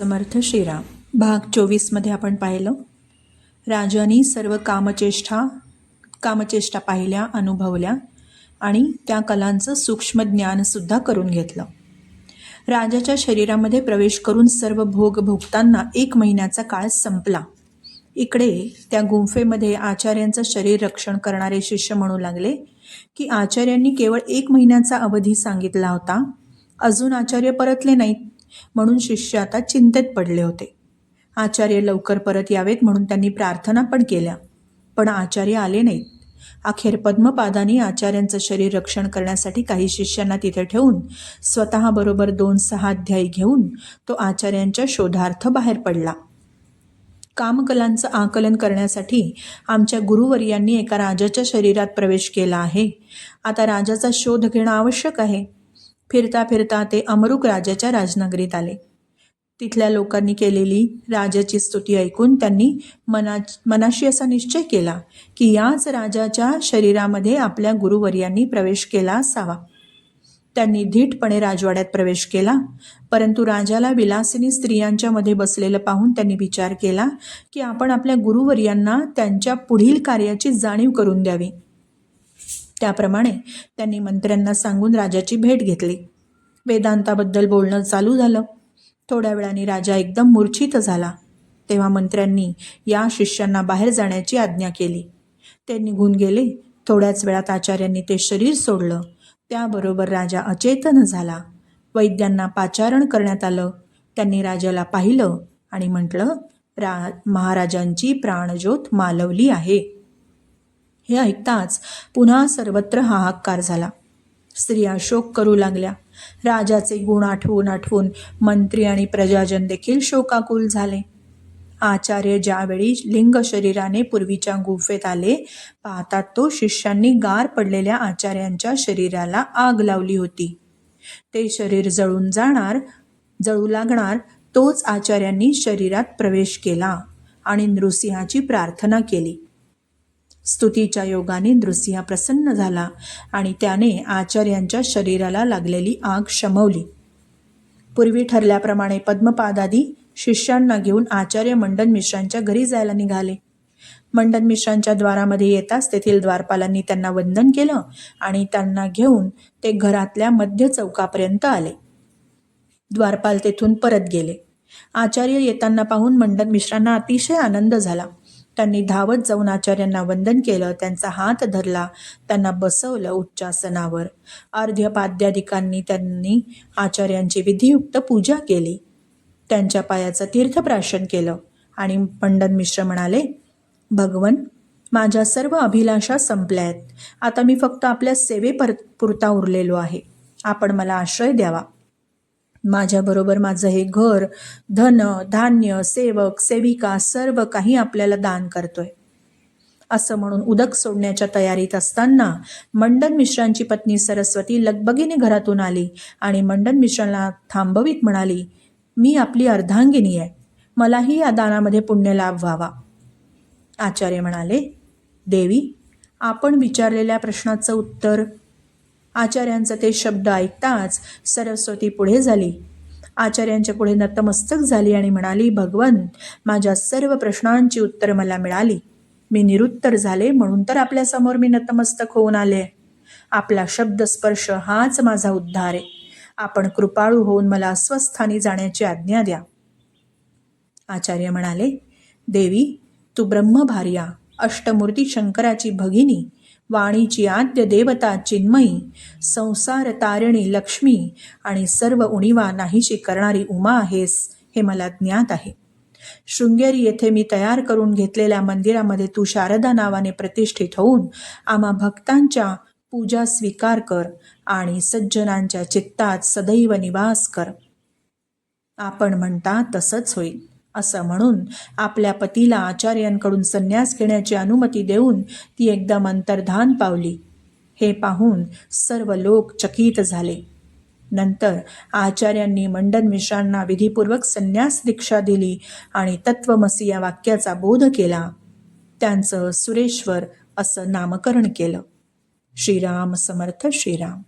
समर्थ श्रीराम. भाग चोवीसमध्ये आपण पाहिलं. राजानी सर्व कामचेष्टा कामचेष्टा पाहिल्या अनुभवल्या आणि त्या कलांचं सूक्ष्म ज्ञानसुद्धा करून घेतलं. राजाच्या शरीरामध्ये प्रवेश करून सर्व भोग भोगताना एक महिन्याचा काळ संपला. इकडे त्या गुंफेमध्ये आचार्यांचं शरीर रक्षण करणारे शिष्य म्हणू लागले की आचार्यांनी केवळ एक महिन्याचा अवधी सांगितला होता. अजून आचार्य परतले नाहीत. म्हणून शिष्य आता चिंतेत पडले होते. आचार्य लवकर परत यावेत म्हणून त्यांनी प्रार्थना पण केल्या. पण आचार्य आले नाहीत. अखेर पद्मपादांनी आचार्यांचं शरीर रक्षण करण्यासाठी काही शिष्यांना तिथे ठेवून स्वतःबरोबर दोन सहा अध्यायी घेऊन तो आचार्यांच्या शोधार्थ बाहेर पडला. कामकलांचं आकलन करण्यासाठी आमच्या गुरुवर्यांनी एका राजाच्या शरीरात प्रवेश केला आहे. आता राजाचा शोध घेणं आवश्यक आहे. फिरता फिरता ते अमरुक राजाच्या राजनगरीत आले. तिथल्या लोकांनी केलेली राजाची स्तुती ऐकून त्यांनी मना मनाशी असा निश्चय केला की याच राजाच्या शरीरामध्ये आपल्या गुरुवर्यांनी प्रवेश केला असावा. त्यांनी धीटपणे राजवाड्यात प्रवेश केला परंतु राजाला विलासिनी स्त्रियांच्या मध्ये बसलेलं पाहून त्यांनी विचार केला की आपण आपल्या गुरुवर्यांना त्यांच्या पुढील कार्याची जाणीव करून द्यावी. त्याप्रमाणे त्यांनी मंत्र्यांना सांगून राजाची भेट घेतली. वेदांताबद्दल बोलणं चालू झालं. थोड्या वेळाने राजा एकदम मूर्छित झाला. तेव्हा मंत्र्यांनी या शिष्यांना बाहेर जाण्याची आज्ञा केली. ते निघून गेले. थोड्याच वेळात आचार्यांनी ते शरीर सोडलं. त्याबरोबर राजा अचेतन झाला. वैद्यांना पाचारण करण्यात आलं. त्यांनी राजाला पाहिलं आणि म्हटलं रा महाराजांची प्राणज्योत मालवली आहे. हे ऐकताच पुन्हा सर्वत्र हाहाकार झाला. स्त्रिया शोक करू लागल्या. राजाचे गुण आठवून आठवून मंत्री आणि प्रजाजन देखील शोकाकुल झाले. आचार्य ज्यावेळी लिंग शरीराने पूर्वीच्या गुफेत आले पाहतात तो शिष्यांनी गार पडलेल्या आचार्यांच्या शरीराला आग लावली होती. ते शरीर जळून जाणार जळू लागणार तोच आचार्यांनी शरीरात प्रवेश केला आणि नृसिंहाची प्रार्थना केली. स्तुतीच्या योगाने नृसिंह प्रसन्न झाला आणि त्याने आचार्यांच्या शरीराला लागलेली आग शमवली. पूर्वी ठरल्याप्रमाणे पद्मपादादी शिष्यांना घेऊन आचार्य मंडन मिश्रांच्या घरी जायला निघाले. मंडन मिश्रांच्या द्वारामध्ये येताच तेथील द्वारपालांनी त्यांना वंदन केलं आणि त्यांना घेऊन ते घरातल्या मध्य चौकापर्यंत आले. द्वारपाल तेथून परत गेले. आचार्य येताना पाहून मंडन मिश्रांना अतिशय आनंद झाला. त्यांनी धावत जाऊन आचार्यांना वंदन केलं त्यांचा हात धरला त्यांना बसवलं उच्चासनावर. अर्ध्यपाद्याधिकांनी त्यांनी आचार्यांची विधियुक्त पूजा केली. त्यांच्या पायाचं तीर्थप्राशन केलं आणि पंडन मिश्र म्हणाले भगवन माझ्या सर्व अभिलाषा संपल्या आहेत आता मी फक्त आपल्या सेवेपर पुरता उरलेलो आहे. आपण मला आश्रय द्यावा. माझ्याबरोबर माझं हे घर धन धान्य सेवक सेविका सर्व काही आपल्याला दान करतोय. असं म्हणून उदक सोडण्याच्या तयारीत असताना मंडन मिश्रांची पत्नी सरस्वती लगबगीने घरातून आली आणि मंडन मिश्रांना थांबवीत म्हणाली मी आपली अर्धांगिनी आहे. मलाही या दानामध्ये पुण्य लाभ व्हावा. आचार्य म्हणाले देवी आपण विचारलेल्या प्रश्नाचं उत्तर आचार्यांचं ते शब्द ऐकताच सरस्वती पुढे झाली. आचार्यांच्या पुढे नतमस्तक झाली आणि म्हणाली भगवन माझ्या सर्व प्रश्नांची उत्तर मला मिळाली. मी निरुत्तर झाले म्हणून तर आपल्यासमोर मी नतमस्तक होऊन आले. आपला शब्द स्पर्श हाच माझा उद्धार आहे. आपण कृपाळू होऊन मला स्वस्थानी जाण्याची आज्ञा द्या. आचार्य म्हणाले देवी तू ब्रह्मभार्या अष्टमूर्ती शंकराची भगिनी वाणीची आद्य देवता चिन्मयी संसार तारिणी लक्ष्मी आणि सर्व उणीवा नाहीशी करणारी उमा आहेस हे मला ज्ञात आहे. शृंगेरी येथे मी तयार करून घेतलेल्या मंदिरामध्ये तू शारदा नावाने प्रतिष्ठित होऊन आम्हा भक्तांच्या पूजा स्वीकार कर आणि सज्जनांच्या चित्तात सदैव निवास कर. आपण म्हणता तसंच होईल. असं म्हणून आपल्या पतीला आचार्यांकडून संन्यास घेण्याची अनुमती देऊन ती एकदम अंतर्धान पावली. हे पाहून सर्व लोक चकित झाले. नंतर आचार्यांनी मंडन मिश्रांना विधीपूर्वक संन्यास दीक्षा दिली आणि तत्वमसी या वाक्याचा बोध केला. त्यांचं सुरेश्वर असं नामकरण केलं. श्रीराम समर्थ श्रीराम.